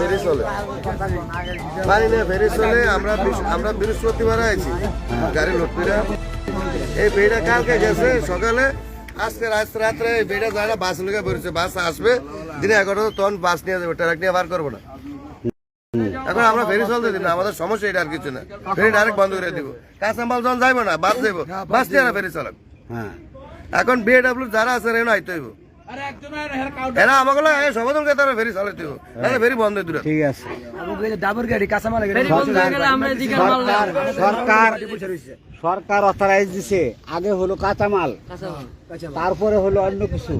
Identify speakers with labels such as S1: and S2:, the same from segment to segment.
S1: ফেরি চলে। পানি না ফেরি চলে আমরা আমরা বৃহস্পতিবার আছি গাড়ি লোড এই বেড়া কালকে গেছে সকালে। আজকে রাত রাত্রে এই বেড়া না বাস লেগে বেরোচ্ছে বাস আসবে। দিনে এগারো তখন বাস নিয়ে যাবে ট্রাক নিয়ে বার করব না। এখন আমরা ফেরি চলতে দিন আমাদের সমস্যা এটা আর কিছু না। ফেরি ডাইরেক্ট বন্ধ করে দিব। কাঁচামাল যখন যাইবো না বাস যাইবো। বাস নিয়ে না ফেরি চালাব
S2: হ্যাঁ।
S1: এখন বিএডব্লিউ যারা আছে রেনো আইতে হইব। এরা আমাকে লাগে, এই তারা ফেরি চালাইতে হইব ফেরি বন্ধ দূরে।
S2: ঠিক আছে।
S3: ডাবর গাড়ি কাঁচামাল গাড়ি।
S2: সরকার সরকার সরকার অথরাইজ দিছে। আগে হলো কাঁচামাল তারপরে হলো অন্য কিছু।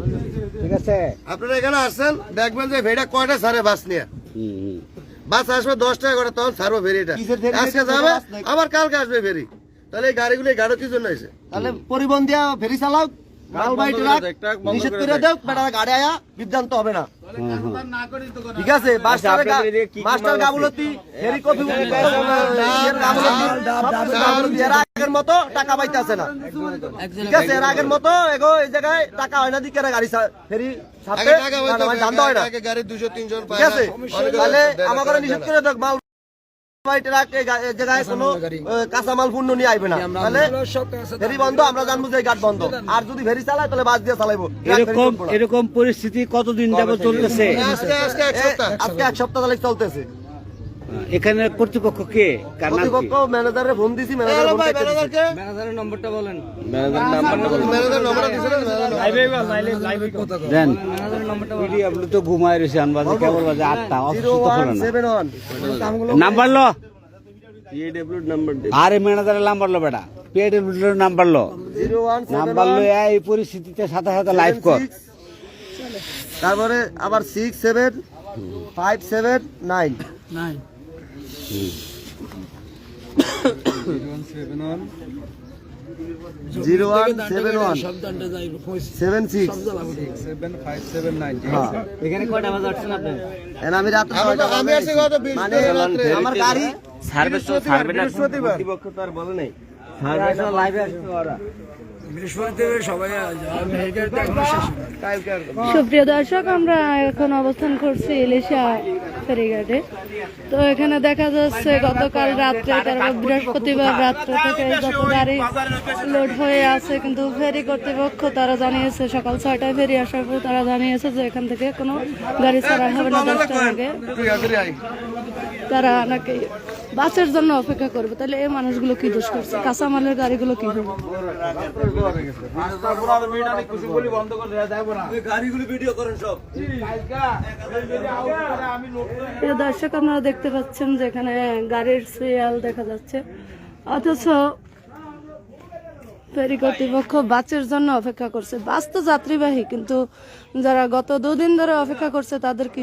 S2: ঠিক আছে?
S1: আপনারা এখানে আসছেন দেখবেন যে ভেড়া কয়টা সারে বাস নিয়ে।
S2: হুম, হুম।
S1: বাস আসবে দশ টাকা করে তখন ছাড়বো ফেরিটা আজকে যাবে আবার কালকে আসবে ফেরি তাহলে এই গাড়িগুলো এই গাড়ি কি জন্য
S3: তাহলে পরিবহন দিয়া ফেরি চালাও। মাল নিষেধ করে দাও বেটা গাড়ি আয়া বিভ্রান্ত হবে না। ঠিক আছে মাস্টার মাস্টার গাবুলতি ফেরি আগের মতো টাকা পাইতেছে না। ঠিক আছে এর আগের মতো এগো এই জায়গায় টাকা হয় না দিকে গাড়ি ফেরি হয় না। ঠিক আছে তাহলে আমাকে নিষেধ করে দেখ মাল বাই ট্রাক এই গা- এই জায়গায় কোনো কাঁচা মাল পূর্ণ নিয়ে আইবে না। তাহলে ফেরি বন্ধ আমরা জানব যে বন্ধ। আর যদি ফেরি চালায় তাহলে বাস দিয়ে চালাইবো।
S2: এরকম এরকম পরিস্থিতি কতদিন যাবত চলতেছে?
S1: আজকে আজকে এক সপ্তাহ।
S3: আজকে এক সপ্তাহ তাহলে চলতেছে।
S2: এখানে কর্তৃপক্ষ কে? কার নাম কি?
S3: প্রতিপক্ষ ম্যানেজারে ফোন দিছি ম্যানেজার ফোন কেটে দিছে।
S1: ম্যানেজার নম্বরটা দিছে না,
S2: দেন। পিডিএফ তো ঘুমায় আনবাজে কেবল বাজে আটটা অফিস
S3: জিরো
S2: তো
S3: ওয়ান
S2: খোলে না। নাম্বার লো। আরে ম্যানেজারের নাম্বার লো বেটা। পিএডব্লিউ নাম্বার লো।
S3: জিরো ওয়ান
S2: নাম্বার লো এই পরিস্থিতিতে সাথে সাথে লাইভ কর।
S3: তারপরে আবার six seven five seven nine. Zero one seven one. Seven six.
S2: এখানে কয়টা বাজে আসছেন আপনি?
S3: আমি রাত্রে
S1: আমি-
S3: ছয়টা
S1: আমি
S3: বাজে।
S1: আসছি গত বিশ
S3: মানে
S1: তারিখ রাত্রে।
S3: আমার গাড়ি
S1: বৃহস্পতিবার বৃহস্পতিবার।
S4: সুপ্রিয় দর্শক, আমরা এখন অবস্থান করছি ইলিশা ফেরিঘাটে। তো এখানে দেখা যাচ্ছে গতকাল রাত্রে তারপর বৃহস্পতিবার রাত্রে থেকে যত গাড়ি লোড হয়ে আছে, কিন্তু ফেরি কর্তৃপক্ষ তারা জানিয়েছে, সকাল ছয়টায় ফেরি আসার পর তারা জানিয়েছে যে এখান থেকে কোনো গাড়ি ছাড়া হবে না, দশটার আগে। তারা নাকি বাসের জন্য অপেক্ষা করবে। তাহলে এই মানুষগুলো কি দোষ করছে? কাঁচামালের গাড়িগুলো কি হবে? দর্শক, আপনারা দেখতে পাচ্ছেন যে এখানে গাড়ির সিরিয়াল দেখা যাচ্ছে। অথচ ফেরি কর্তৃপক্ষ বাসের জন্য অপেক্ষা করছে। বাস তো যাত্রীবাহী, কিন্তু যারা গত দুদিন ধরে অপেক্ষা করছে, তাদের কি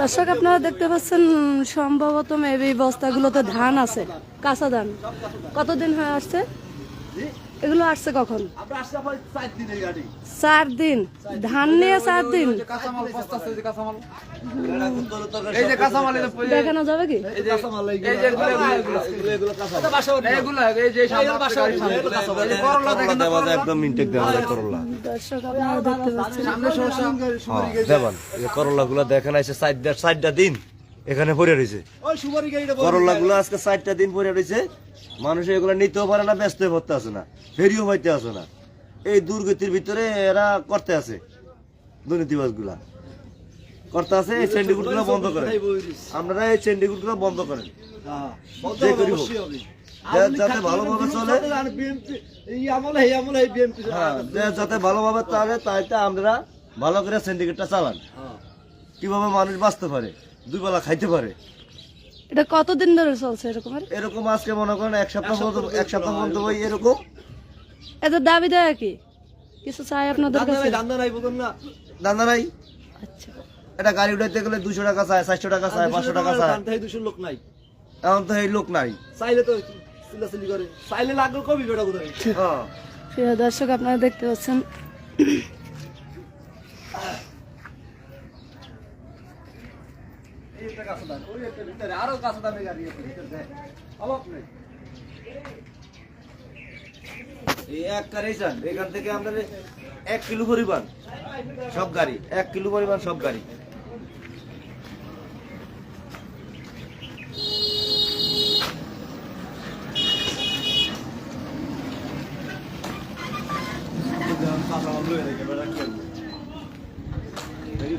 S4: দর্শক আপনারা দেখতে পাচ্ছেন সম্ভবত মেবি বস্তাগুলোতে ধান আছে কাঁচা ধান। কতদিন হয়ে আসছে? এগুলো আসছে কখন চার দিন ধান নিয়ে চার দিন দেখানো যাবে কি
S5: একদম ইনটেক দেওয়া করলা
S4: দর্শক আপনারা দেখতে পাচ্ছেন
S5: দেবানগুলা দেখেন আছে চারটা চারটা দিন এখানে পড়ে রয়েছে। করলা গুলো আজকে চারটা দিন পড়ে রয়েছে। মানুষ এগুলো নিতেও পারে না ব্যস্ত হয়ে পড়তে আছে না ফেরিও পাইতে আছে না। এই দুর্গতির ভিতরে এরা করতে আছে দুর্নীতিবাজগুলা করতে আছে এই চেন্ডিগুডগুলো বন্ধ করেন আপনারা এই চেন্ডিগুডগুলো বন্ধ করেন যাতে ভালোভাবে চলে। হ্যাঁ, যাতে ভালোভাবে চলে তাইতে আমরা ভালো করে সিন্ডিকেটটা চালান। কীভাবে মানুষ বাঁচতে পারে? দুই বেলা খাইতে পারে।
S4: এটা কতদিন ধরে চলছে এরকম আর?
S5: এরকম আজকে মনে করেন এক সপ্তাহ মতো এক সপ্তাহ পর্যন্ত ওই এরকম।
S4: এত দাবি দেয় কি? কিছু চাই আপনাদের কাছে?
S5: দান্দা নাই
S4: আচ্ছা।
S5: একটা গাড়ি উঠাইতে গেলে দুশো টাকা চায় চারশো টাকা চায় পাঁচশো টাকা চায়
S3: দুশো লোক নাই।
S5: এখন তো এই লোক নাই।
S3: চাইলে তো চিল্লাচিল্লি করে। চাইলে লাগবে কবি বেটা কোথায়?
S5: হ্যাঁ।
S4: প্রিয় দর্শক আপনারা দেখতে পাচ্ছেন
S3: আরও কাছে দামে গাড়ি আছে অভাব নেই।
S5: এই এক গাড়ি যান এখান থেকে আপনার এক কিলো পরিমাণ সব গাড়ি, এক কিলো পরিমাণ সব গাড়ি।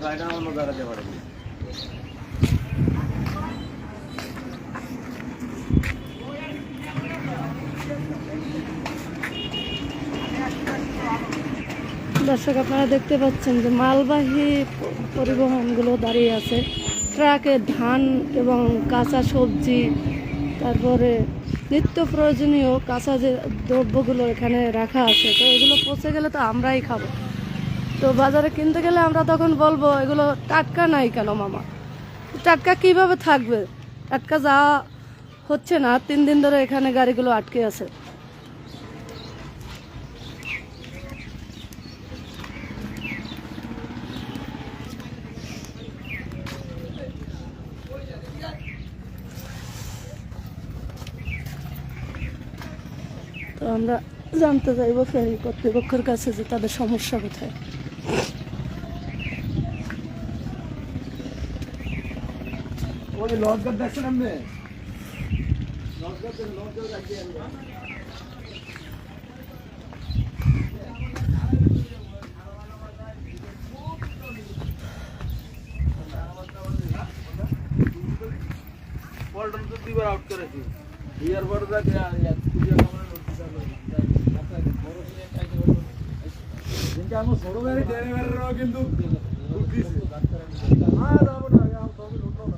S5: গাড়িটা অন্য দাঁড়াতে পারে।
S4: দর্শক, আপনারা দেখতে পাচ্ছেন যে মালবাহী পরিবহনগুলো দাঁড়িয়ে আছে। ট্রাকে ধান এবং কাঁচা সবজি, তারপরে নিত্য প্রয়োজনীয় কাঁচা যে দ্রব্যগুলো এখানে রাখা আছে। তো এগুলো পচে গেলে তো আমরাই খাব। তো বাজারে কিনতে গেলে আমরা তখন বলব, এগুলো টাটকা নাই কেন মামা? টাটকা কীভাবে থাকবে? টাটকা যা হচ্ছে না, তিন দিন ধরে এখানে গাড়িগুলো আটকে আছে। আমরা জানতে চাইব ফেরি কর্তৃপক্ষের কাছে যে তাদের সমস্যা কোথায়।
S3: পল্টন তো দুইবার আউট করেছি। দুইবার বড় দেখে ఇంకేమో సుడవేరే జనవరి రోగిందు గుర్తిసి ఆ దాబడ ఆ తోమి ఉంటాం